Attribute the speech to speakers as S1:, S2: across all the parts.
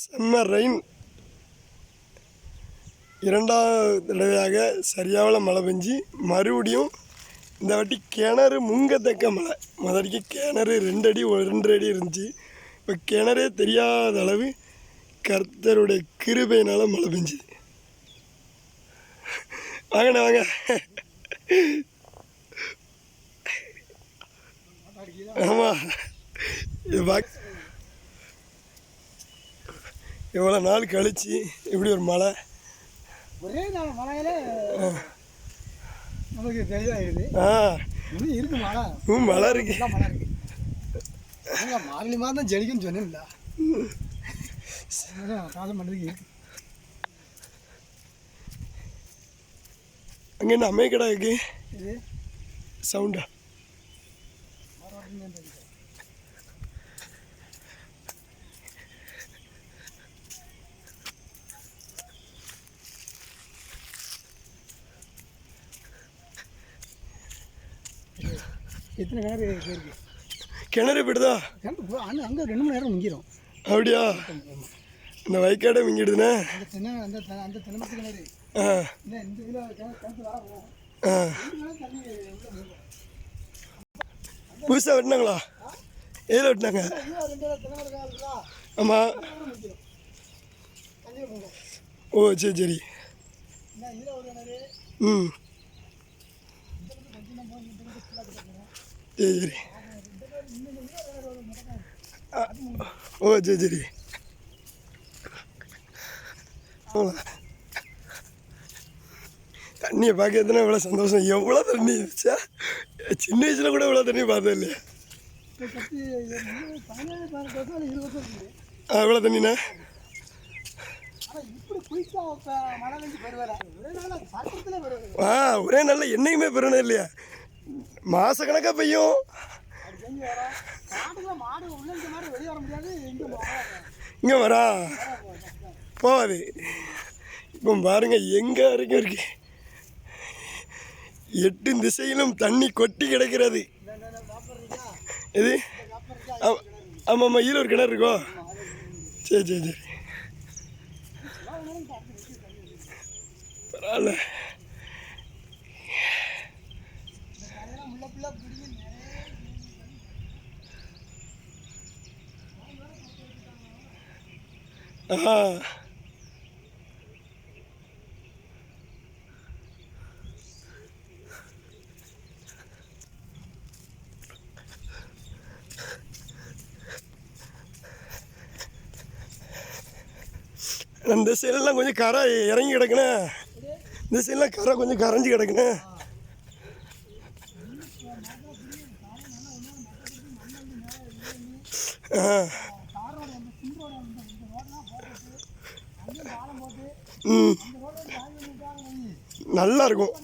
S1: செம்ம ரெயின் இரண்டாவது தடவையாக சரியாவில் மழை பெஞ்சு மறுபடியும் இந்த வாட்டி கிணறு முங்கத்தக்க மழை. முதலிக்கு கிணறு ரெண்டு அடி ஒரு ரெண்டு அடி இருந்துச்சு. இப்போ கிணறே தெரியாத அளவு கர்த்தருடைய கிருபையினால் மழை பெஞ்சுது வாங்கண்ணே வாங்க. ஆமாம் இது பாக் இவ்வளோ நாள் கழிச்சு இப்படி ஒரு மழை.
S2: ஒரே நாள் மழையில நமக்கு தெளிவாகிடுது
S1: ஆ.
S2: இன்னும் இருக்கு மழை.
S1: ம் மழை இருக்கு.
S2: மழை இருக்கு. மார்கழி மாதம் தான் ஜெடிக்குன்னு சொன்னேன்ல. காலம் பண்ணுறதுக்கு இருக்கு.
S1: அங்கே என்ன அம்மைக்கடா இருக்கு?
S2: இது?
S1: சவுண்டா
S2: எத்தனை கிணறு இருக்கு?
S1: கிணறு
S2: கிணறு போ- அங்க ரெண்டு மணி நேரம் முங்கிடும்
S1: அப்படியா? இந்த வைக்காடை மிங்கிடுதுண்ணே
S2: அந்த அந்த தெ- அந்த தென்னமரத்து கிணறு. இந்த இதில்
S1: புதுசாக வெட்டினாங்களா? எதில் வெட்டினாங்க? ஆமாம் ஓ சரி சரி. ம். சரி சரி ஓ சரி சரி தண்ணியை பார்க்கறதுனா இவ்வளோ சந்தோஷம். எவ்வளோ தண்ணி இருந்துச்சா? சின்ன வயசில் கூட இவ்வளோ தண்ணி பார்த்தது இல்லையா ஆ எவ்வளோ தண்ணிண்ணா
S2: ஒரே
S1: ஆ ஒரே நாளில் என்னைக்குமே பெறணும் இல்லையா. மாதக்கணக்காக பெய்யும்
S2: வர
S1: இங்கே வரா போகாது. இப்போ பாருங்க எங்கே வரைக்கும் இருக்கு. எட்டு திசையிலும் தண்ணி கொட்டி கிடக்கிறது. இது? ஆமாம் ஆமாம் ஈர ஒரு கிணறு இருக்கோ சரி சரி சரி. பரவாயில்ல. இந்த சைடெல்லாம் கொஞ்சம் கரை இறங்கி கிடக்குண்ணே. இந்த சைடெல்லாம் கரை கொஞ்சம் கரைஞ்சி கிடக்குண்ணே ஆ
S2: தாரோட அந்த சிங்கோட இந்த இந்த ரோடெலாம் போட்டு அங்கேயும் பாலம் போட்டு
S1: ம்
S2: இந்த ரோடு தாண்டி வந்துட்டாங்க நீ
S1: நல்லா இருக்கும்
S2: எல்லாத்தையும் நான் ஏன் நான் நானே ஏழு எட்டு வருஷமா ஒரு சேர்த்து பார்த்தேன்
S1: ஆ
S2: இன்னும் நல்லா இருக்கும்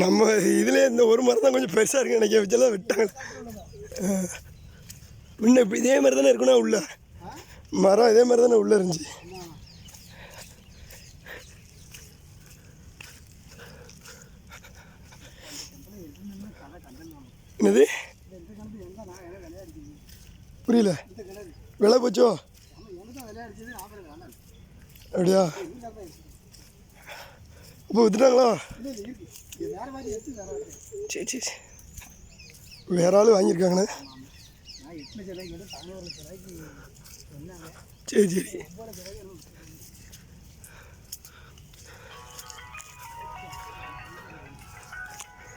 S1: நம்ம இதில் இந்த ஒரு மரம் தான் கொஞ்சம் பெருசாக இருக்கு நினைக்க வச்செல்லாம் விட்டாங்க. ஆ. முன்ன இப்போ இதே மாதிரி தானே இருக்குண்ணா உள்ள? மரம் இதே மாதிரி தானே உள்ளே இருந்துச்சு. என்னது? புரியல. விலை போச்சோ? அப்படியா? இப்போ வித்துட்டாங்களா?
S2: வேறு
S1: சரி சரி சரி. வேற ஆள் வாங்கியிருக்காங்கண்ணே சரி சரி.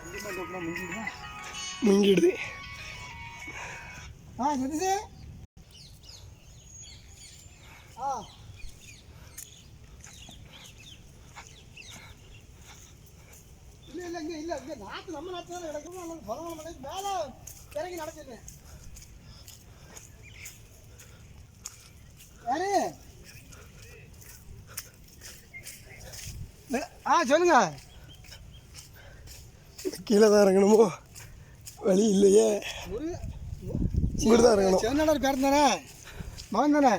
S2: ஒம்பது
S1: முங்கிடுது.
S2: ஆ ஜெதிசு ஆ. இல்லை இல்லை இங்கே இல்லை இங்கே நாற்று நம்ம நாற்று தான் கிடக்கும் அல்லது பரவாயில்ல மலை இறங்கி நடச்சிருந்தேன் யாரு? ஆ சொல்லுங்க.
S1: கீழே தான் இறங்கணுமோ? வழி இல்லையே. இங்கிட்டு தான் இறங்கணும்
S2: செவனாளர் பேர் தானே? மகன் தானே?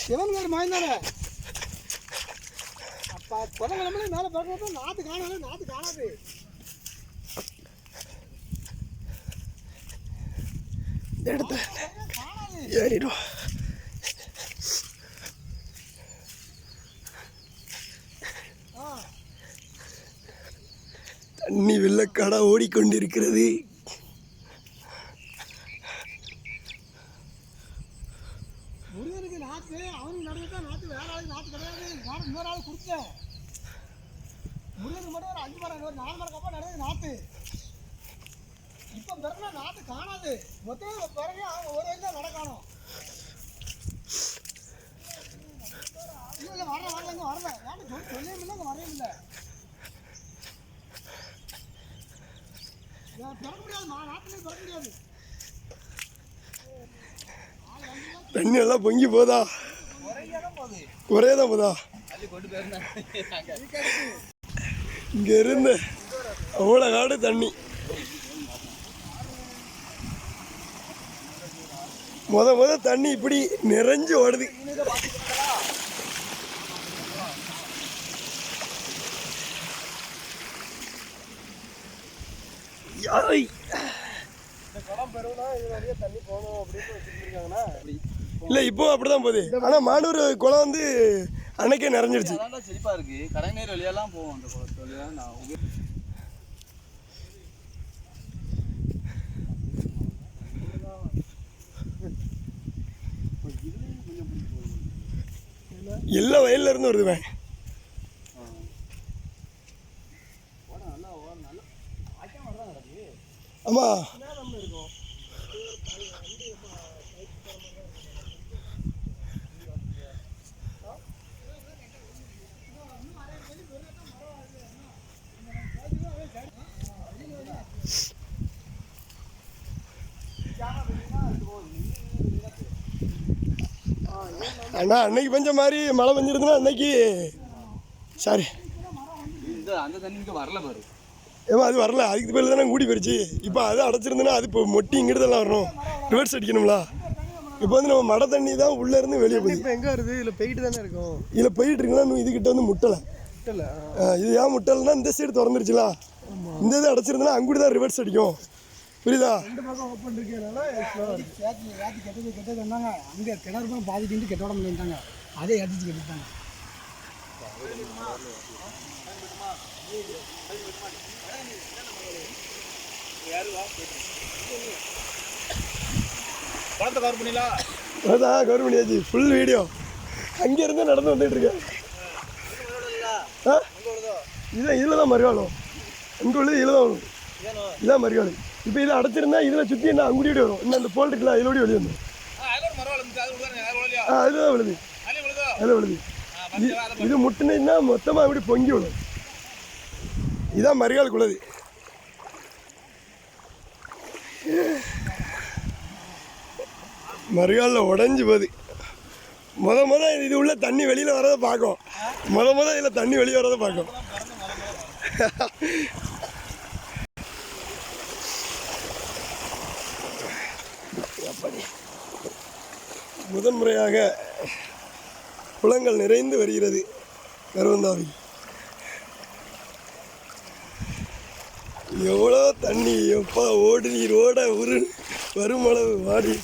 S2: சிவன் பேர் மகன் தானே? அப்பா புதன்கிழமை மேலே பார்க்கணும் நாற்று காணாது நாற்று காணாது.
S1: ஏறிடும்
S2: ஆ.
S1: தண்ணி வெள்ளக்காடா ஓடிக்கொண்டிருக்கிறது.
S2: நாற்று அவனுக்கு நடந்து தான் நாற்று வேற ஆளுக்கு நாற்று கிடையாது. நான் இன்னொரு ஆள் கொடுத்தேன் முருகனுக்கு மட்டும் ஒரு அஞ்சு மரம் ஒரு நாலு மரம் கப்பா நடந்தது நாற்று இப்போ பிறகுனா நாற்று காணாது. மொத்தம் பிறகு அவங்க ஒரு வயசு தான் நடக்கணும் இல்லை இல்லை வரல வரல இங்கே வரல ஏன்னு சொல்லி சொல்லியும் இல்லை இங்கே வரையும் இல்லை. பிறக்க முடியாது நாட்டுலேயும் பிறக்க முடியாது.
S1: தண்ணி எல்லாம் பொங்கி போதா? ஒரே தான் போதா இங்கே இருந்து அவ்வளோ காடு தண்ணி. முத முத தண்ணி இப்படி நிறைஞ்சு ஓடுது. யாய். இந்த குளம் பெருவுனா இது நிறைய தண்ணி போகணும் அப்படின்னு வச்சுருக்காங்கன்னா இல்லை இப்போ அப்படிதான் போகுது. ஆனால் மானூர் குளம் வந்து அன்னைக்கே நிறைஞ்சிருச்சு.
S3: அதான்டா செழிப்பா இருக்கு. கடைநீர் வழியெல்லாம் போவோம் அந்த குளத்து வழியா. நான்
S1: எல்லா வயல்ல இருந்து வருதுவேன். அண்ணா அன்னைக்கு பெஞ்ச மாதிரி மழை பெஞ்சிருந்துன்னா அன்னைக்கு சாரி.
S3: இந்த அந்த தண்ணி இங்க வரல பாரு.
S1: ஏமா அது வரல. அதுக்கு பேர் தானே கூடி போயிடுச்சு இப்போ அது அடைச்சிருந்ததுன்னா அது இப்போ மொட்டி இங்கிட்டதெல்லாம் வரணும். ரிவர்ஸ் அடிக்கணும்ல. இப்போ வந்து நம்ம மடை தண்ணி தான் உள்ளே இருந்து வெளியே போகுது.
S2: இப்போ எங்கே வருது? இல்லை போயிட்டு தானே இருக்கும்.
S1: இதில் போயிட்டு இருக்குன்னா இன்னும் இதுகிட்ட வந்து முட்டலை. இது ஏன் முட்டலைன்னா இந்த சைடு திறந்துருச்சுல. இந்த இது அடைச்சிருந்தனா அங்குடி தான் ரிவர்ஸ் அடிக்கும். புரியுதா?
S2: ரெண்டு பக்கம் ஓப்பன் இருக்கனால ஏற்றி ஏற்றி கெட்டது கெட்டது வந்தாங்க அங்கே கிணறு தான் பாதி கிண்டு கெட்ட முடியாங்க அதே ஏற்றிச்சு கெட்டுட்டாங்க
S3: படத்தை கவர்
S1: அதான் கவர்மெண்ட் ஃபுல் வீடியோ அங்கேருந்து நடந்து வந்துட்டு இருக்கேன் ஆ? இதான் இதில் தான் மறுகாலம். அங்கே உள்ளது இதில் தான் வரும் இதான் மறுகாலம். இப்போ இதை அடைச்சிருந்தா இதில் சுற்றி என்ன அங்குடி வரும். இன்னும் அந்த போல் இருக்குல்ல இதில் வெளியே வந்து ஆ அதில் தான் விழுது. அதில் விழுது. இது முட்டுனா மொத்தமாக அப்படி பொங்கி விடும் இதான் மறுகாலுக்குள்ளது மறுகாலில் உடஞ்சி போகுது. முத முத இது உள்ள தண்ணி வெளியில் வரதை பார்க்கும். முத முத இதில் தண்ணி வெளியே வரதை பார்க்கும். முதன்முறையாக குளங்கள் நிறைந்து வருகிறது கருவந்தாவில். எவ்வளோ தண்ணி எப்பா ஓடு நீர் ஓட உரு வருமளவு வாடி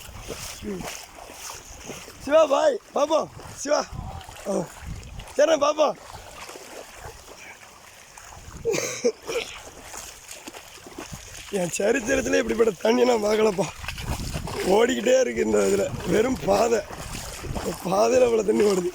S1: சிவா பாய் பாப்போம் சிவா. ஆ சரி பாப்போம். என் சரித்திரத்தில் இப்படிப்பட்ட தண்ணி நான் பார்க்கலப்பா. ஓடிக்கிட்டே இருக்கு இந்த இதில். வெறும் பாதை. பாதையில் இவ்வளோ தண்ணி ஓடுது.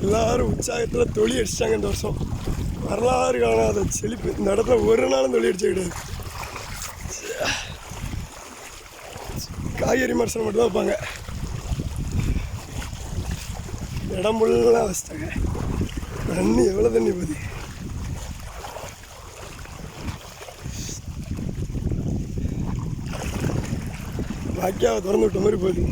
S1: எல்லாரும் உற்சாகத்தில் தொழி அடிச்சிட்டாங்க இந்த வருஷம். வரலாறு காணாத செழிப்பு. இந்த இடத்துல ஒரு நாளும் தொழில் அடிச்ச கிடையாது காய்கறி மரசனம் மட்டும்தான் வைப்பாங்க. இடம் ஃபுல்லாக வச்சிட்டாங்க தண்ணி எவ்வளோ தண்ணி போகுது வாக்கியாவை திறந்து விட்ட மாதிரி போகுது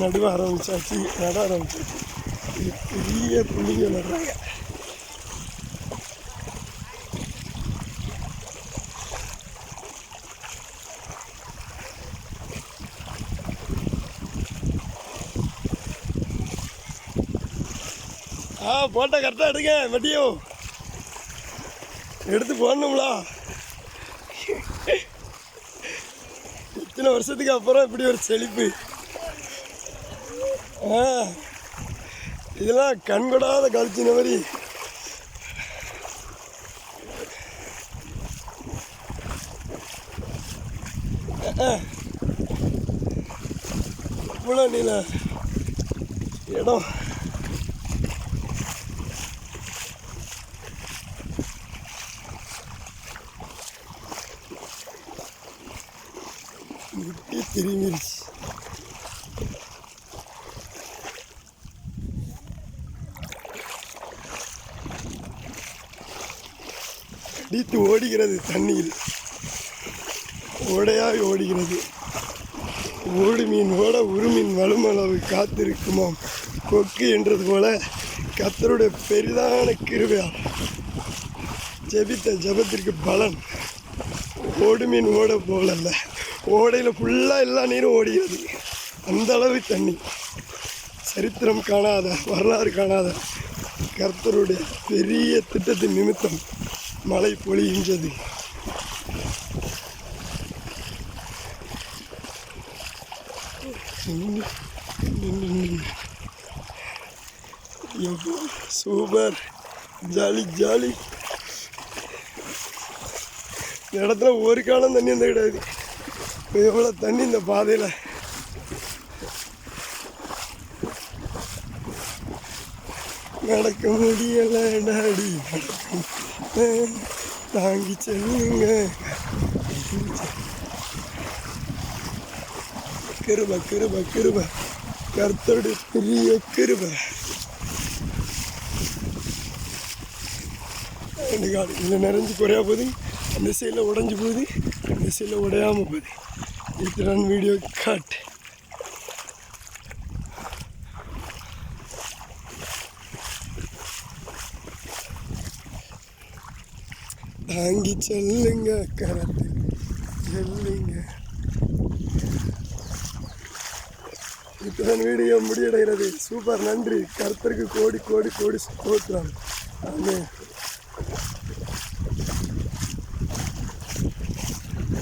S1: நடுவ ஆரம்பித்தாச்சு நட ஆரம்பிச்சாச்சு பெரிய புள்ளிங்க நடுறாங்க ஆ போட்டால் கரெக்டாக எடுங்க வட்டியோ. எடுத்து போடணுங்களா இத்தனை வருஷத்துக்கு அப்புறம் இப்படி ஒரு செழிப்பு. இதெல்லாம் கண்கொடாத கழிச்சின மாதிரி இவ்வளோ நீல? இடம். திரும்பிடுச்சு அடித்து ஓடுகிறது தண்ணியில். ஓடையாய் ஓடுகிறது. ஓடு மீன் ஓட உருமீன் வலுமளவு காத்திருக்குமாம். கொக்கு என்றது போல கத்தருடைய பெரிதான கிருவையால் ஜெபித்த ஜெபத்திற்கு பலன். ஓடு மீன் ஓட போலல்ல. ஓடையில் ஃபுல்லாக எல்லா நீரும் ஓடுகிறது. அந்த அளவு தண்ணி. சரித்திரம் காணாத வரலாறு காணாத கர்த்தருடைய பெரிய திட்டத்தின் நிமித்தம். மழை பொழிகின்றது. சூப்பர். Jolly jolly. இந்த இடத்துல ஒரு காலம் தண்ணி வந்து கிடையாது. எவ்வளோ தண்ணி இந்த பாதையில். நடக்க முடியல டாடி. தாங்கி செல்லுங்க கிருப கிருப கிருப கர்த்தருடைய பெரிய கிருப ரெண்டு காடு இதில் நிறைஞ்சு குறையா போகுது அந்த சைடில் உடஞ்சி போகுது அந்த சைடில் உடையாமல் போகுது இத்தனை வீடியோ காட்டு தாங்கி செல்லுங்க கரத்து செல்லுங்க இத்துடன் வீடியோ முடியடைகிறது சூப்பர் நன்றி கருத்தருக்கு கோடி கோடி கோடி ஸ்தோத்திரம் ஆமாம்